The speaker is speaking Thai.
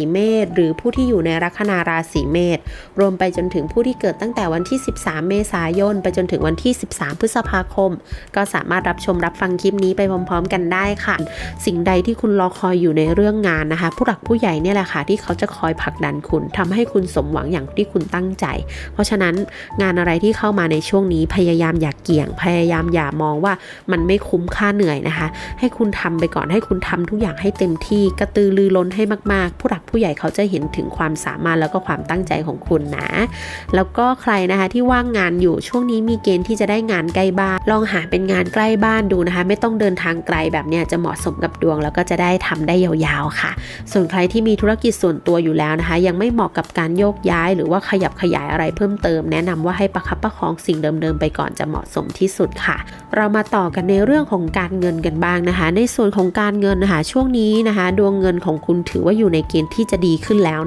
ีเมษหรือผู้ที่อยู่ในลัคนาราศีเมษรวมไปจนถึงผู้ที่เกิดตั้งแต่วันที่ 13 เมษายน ไปจนถึงวันที่ 13 พฤษภาคม ก็สามารถรับชมรับฟังคลิปนี้ไปพร้อม ๆ กันได้ค่ะ สิ่งใดที่คุณรอคอยอยู่ในเรื่องงานนะคะ ผู้หลักผู้ใหญ่เนี่ยแหละค่ะที่เขาจะคอยผลักดันคุณทำให้คุณสมหวังอย่างที่คุณตั้งใจ เพราะฉะนั้นงานอะไรที่เข้ามาในช่วงนี้พยายามอย่าเกี่ยง พยายามอย่ามองว่ามันไม่คุ้มค่าเหนื่อยนะคะ ให้คุณทำไปก่อนให้คุณทำทุกอย่างให้เต็มที่กระตือรือร้นให้มากๆ ผู้หลัก ผู้ใหญ่เขาจะเห็นถึงความสามารถแล้วก็ความตั้งใจของคุณนะ แล้วก็ใครนะคะที่ว่างงานอยู่ช่วงนี้มีเกณฑ์ที่จะได้งานใกล้บ้าน ลองหาเป็นงานใกล้บ้านดูนะคะ ไม่ต้องเดินทางไกลแบบเนี้ยจะเหมาะสมกับดวง แล้วก็จะได้ทำได้ยาวๆค่ะ ส่วนใครที่มีธุรกิจส่วนตัวอยู่แล้วนะคะ ยังไม่เหมาะกับการโยกย้าย หรือว่าขยับขยายอะไรเพิ่มเติม แนะนำว่าให้ประคับประคองสิ่งเดิมๆไปก่อนจะเหมาะสมที่สุดค่ะ เรามาต่อกันในเรื่องของการเงินกันบ้างนะคะ ในส่วนของการเงินนะคะช่วงนี้นะคะ ดวงเงินของคุณถือว่าอยู่ในเกณฑ์ที่ที่จะดีขึ้นแล้วนะ